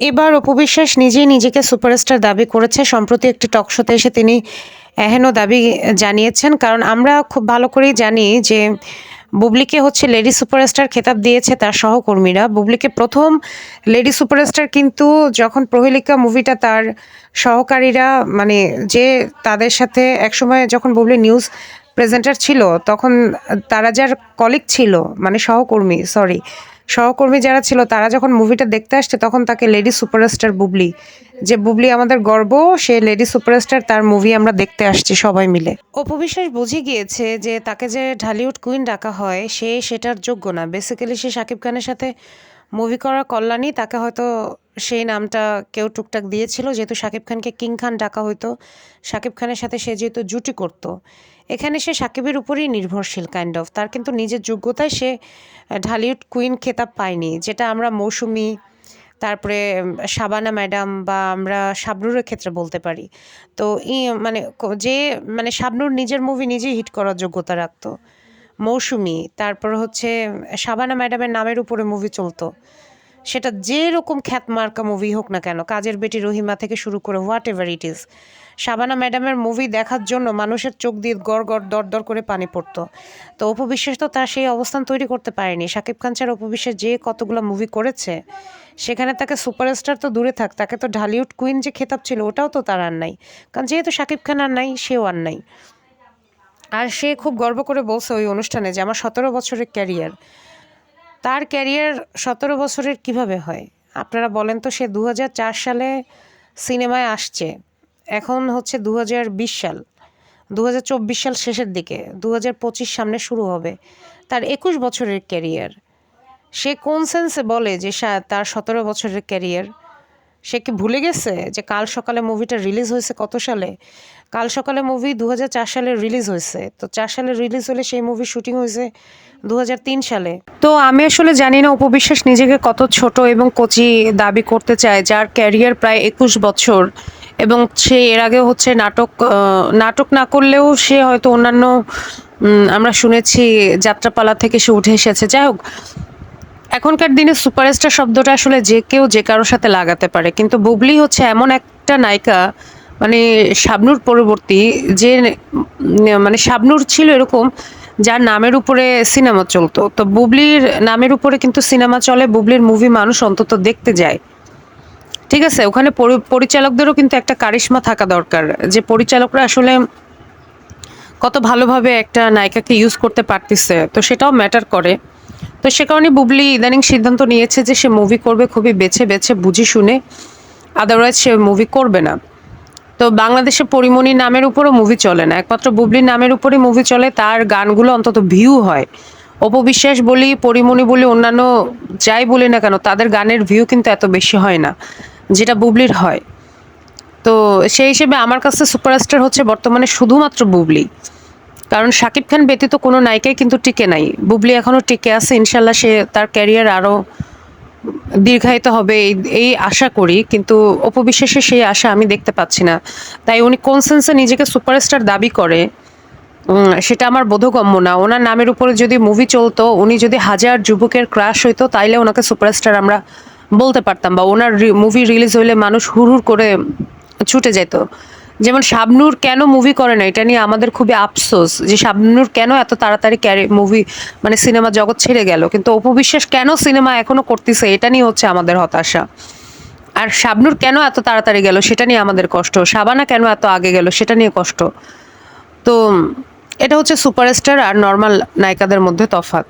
এবার অপু বিশ্বাস নিজেই নিজেকে সুপারস্টার দাবি করেছে। সম্প্রতি একটি টক শোতে এসে তিনি এহেন দাবি জানিয়েছেন। কারণ আমরা খুব ভালো করেই জানি যে বুবলিকে হচ্ছে লেডি সুপারস্টার খেতাব দিয়েছে তার সহকর্মীরা। বুবলিকে প্রথম লেডি সুপারস্টার কিন্তু যখন প্রহেলিকা মুভিটা তার সহকারীরা মানে যে তাদের সাথে একসময় যখন বুবলি নিউজ প্রেজেন্টার ছিল, তখন তারা যার কলিগ ছিল মানে সহকর্মী সরি সহকর্মী যারা ছিল, তারা যখন মুভিটা দেখতে আসছে, তখন তাকে লেডি সুপারস্টার বুবলি, যে বুবলি আমাদের গর্ব, সে লেডি সুপারস্টার তার মুভি আমরা দেখতে আসছি সবাই মিলে। অপবিশ্বাস বুঝে গিয়েছে যে তাকে যে ঢালিউড কুইন ডাকা হয়, সে সেটার যোগ্য না। বেসিক্যালি সে সাকিব খানের সাথে মুভি করার কল্যাণই তাকে হয়তো সেই নামটা কেউ টুকটাক দিয়েছিল। যেহেতু শাকিব খানকে কিং খান ডাকা হইতো, শাকিব খানের সাথে সে যেহেতু জুটি করত, এখানে সে সাকিবের উপরেই নির্ভরশীল কাইন্ড অফ তার কিন্তু নিজের যোগ্যতায় সে ঢালিউড কুইন খেতাব পায়নি, যেটা আমরা মৌসুমি, তারপরে শাবানা ম্যাডাম বা আমরা শাবনুরের ক্ষেত্রে বলতে পারি। তো ই মানে যে মানে শাবনুর নিজের মুভি নিজেই হিট করার যোগ্যতা রাখতো। মৌসুমি, তারপর হচ্ছে, শাবানা ম্যাডামের নামের উপরে মুভি চলতো। সেটা যে যেরকম খ্যাতমার্কা মুভি হোক না কেন, কাজের বেটি রহিমা থেকে শুরু করে whatever it is Shabana ম্যাডামের মুভি দেখার জন্য মানুষের চোখ দিয়ে গড় গড়, দর দর করে পানি পড়তো। তো অপু বিশ্বাস তো তার সেই অবস্থান তৈরি করতে পারেনি। শাকিব খান ছাড়া অপু বিশ্বাস যে কতগুলো মুভি করেছে, সেখানে তাকে সুপারস্টার তো দূরে থাক, তাকে তো ঢালিউড কুইন যে খেতাব ছিল, ওটাও তো তার আর নাই। কারণ যেহেতু শাকিব খান আর নাই, সেও আর নাই। আর সে খুব গর্ব করে বলছে ওই অনুষ্ঠানে যে আমার সতেরো বছরের ক্যারিয়ার তার ক্যারিয়ার সতেরো বছরের কীভাবে হয়? আপনারা বলেন তো সে দু হাজার চার সালে সিনেমায় আসছে। এখন হচ্ছে দু হাজার বিশ সাল। দু হাজার চব্বিশ সাল শেষের দিকে। দু হাজার পঁচিশ সামনে শুরু হবে তার একুশ বছরের ক্যারিয়ার। সে কোন সেন্সে বলে যে তার সতেরো বছরের ক্যারিয়ার সে কি ভুলে গেছে যে কাল সকালে মুভিটা রিলিজ হয়েছে কত সালে? কাল সকালে মুভি দু হাজার চার সালে রিলিজ হয়েছে। তো চার সালে রিলিজ হলে সেই মুভি শুটিং হয়েছে দু হাজার তিন সালে। তো আমি আসলে জানি না উপবিশ্বাস নিজেকে কত ছোট এবং কচি দাবি করতে চায়, যার ক্যারিয়ার প্রায় একুশ বছর। এবং সে এর আগে হচ্ছে নাটক নাটক না করলেও সে হয়তো অন্যান্য আমরা শুনেছি যাত্রাপালা থেকে সে উঠে এসেছে। যাই হোক এখনকার দিনে সুপারস্টার শব্দটা আসলে যে কেউ যে কারোর সাথে লাগাতে পারে। কিন্তু বুবলি হচ্ছে এমন একটা নায়িকা মানে শাবনুর পরবর্তী, যে মানে শাবনুর ছিল এরকম যার নামের উপরে সিনেমা চলতো। তো বুবলির নামের উপরে কিন্তু সিনেমা চলে, বুবলির মুভি মানুষ অন্তত দেখতে যায়। ঠিক আছে, ওখানে পরিচালকদেরও কিন্তু একটা কারিশমা থাকা দরকার, যে পরিচালকরা আসলে কত ভালোভাবে একটা নায়িকাকে ইউজ করতে পারতেছে। তো সেটাও ম্যাটার করে। তো সে কারণে বুবলি ইদানিং সিদ্ধান্ত নিয়েছে যে সে মুভি করবে খুবই বেছে বেছে, বুঝে শুনে। আদারওয়াইজ সে মুভি করবে না। তো বাংলাদেশে পরিমণি নামের উপরও মুভি চলে না। একমাত্র বুবলির নামের উপরে মুভি চলে, তার গানগুলো অন্তত ভিউ হয়। অপবিশ্বাস বলি, পরিমণি বলি, অন্যান্য যাই বলি না কেন, তাদের গানের ভিউ কিন্তু এত বেশি হয় না, যেটা বুবলির হয়। তো সেই হিসেবে আমার কাছে সুপারস্টার হচ্ছে বর্তমানে শুধুমাত্র বুবলি। কারণ শাকিব খান ব্যতীত কোনো নায়িকাই কিন্তু টিকে নাই। বুবলি এখনও টিকে আছে, ইনশাল্লাহ সে তার ক্যারিয়ার আরও দীর্ঘায়িত হবে, এই- আশা করি, কিন্তু অপবিশ্বাসে সেই আশা আমি দেখতে পাচ্ছি না। তাই উনি কোন সেন্সে নিজেকে সুপারস্টার দাবি করে সেটা আমার বোধগম্য না। ওনার নামের উপরে যদি মুভি চলতো, উনি যদি হাজার যুবকের ক্রাশ হইতো, তাইলে ওনাকে সুপারস্টার আমরা বলতে পারতাম, বা ওনার মুভি রিলিজ হইলে মানুষ হুড় হুড় করে ছুটে যেত যেমন শাবনুর কেন মুভি করে না? এটা নিয়ে আমাদের খুবই আফসোস যে শাবনুর কেন এত তাড়াতাড়ি ক্যারি মুভি মানে সিনেমা জগৎ ছেড়ে গেল? কিন্তু অপবিশ্বাস কেন সিনেমা এখনও করতেছে? এটা নিয়ে হচ্ছে আমাদের হতাশা। আর শাবনুর কেন এত তাড়াতাড়ি গেল? সেটা নিয়ে আমাদের কষ্ট। শাবানা কেন এত আগে গেল? সেটা নিয়ে কষ্ট। তো, এটা হচ্ছে সুপারস্টার আর নর্মাল নায়িকাদের মধ্যে তফাৎ।